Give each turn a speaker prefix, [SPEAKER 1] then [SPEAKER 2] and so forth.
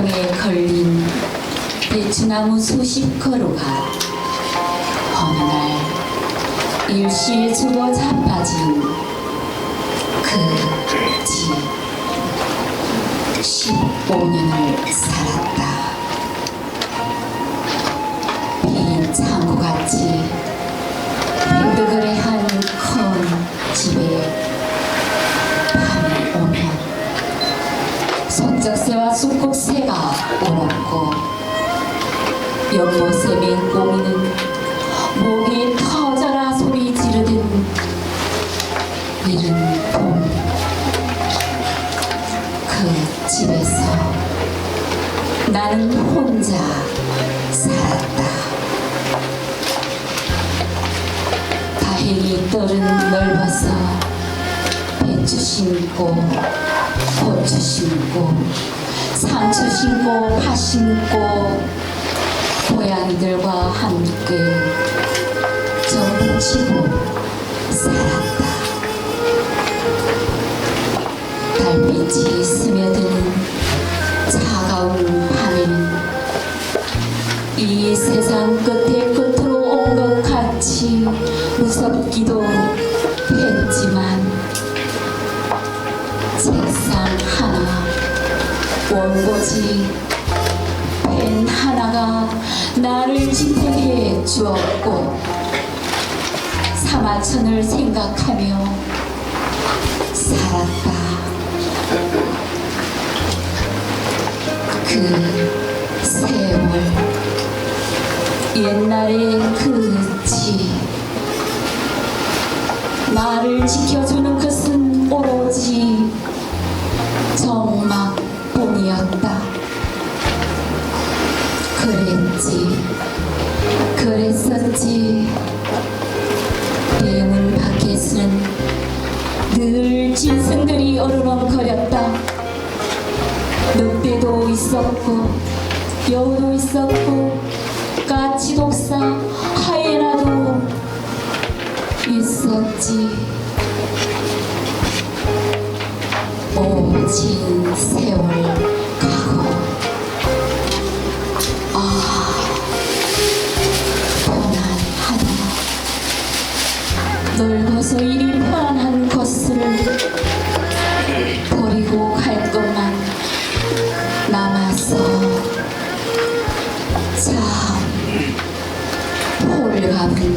[SPEAKER 1] 병에 걸린 대추나무 수십 그루가 어느 날 일시에 죽어 자빠진 그 집 15년을 살았다. 빈 창고같이 손적새와 쑥국새가 울었고 연못새 맹꽁이는 목이 터져라 소리 지르던 이른 봄그 집에서 나는 혼자 살았다. 다행히 뜰은 넓어서 배추 심고 고추 심고 상추 심고 파 심고 고양이들과 함께 정치고 살았다. 달빛이 스며드는 차가운 밤에는 이 세상 끝에 끝으로 온 것 같이 무섭기도 하나 원고지 펜 하나가 나를 지탱해 주었고 사마천을 생각하며 살았다. 그 세월 옛날의 그집 나를 지켜주는 그랬지. 그랬었지. 대문 밖에서는 늘 짐승들이 어르렁거렸다. 늑대도 있었고 여우도 있었고 까치 독사 하이에나도 있었지. 오진 넓어서 이리 편안한 곳을 버리고 갈 것만 남아서 참 홀가분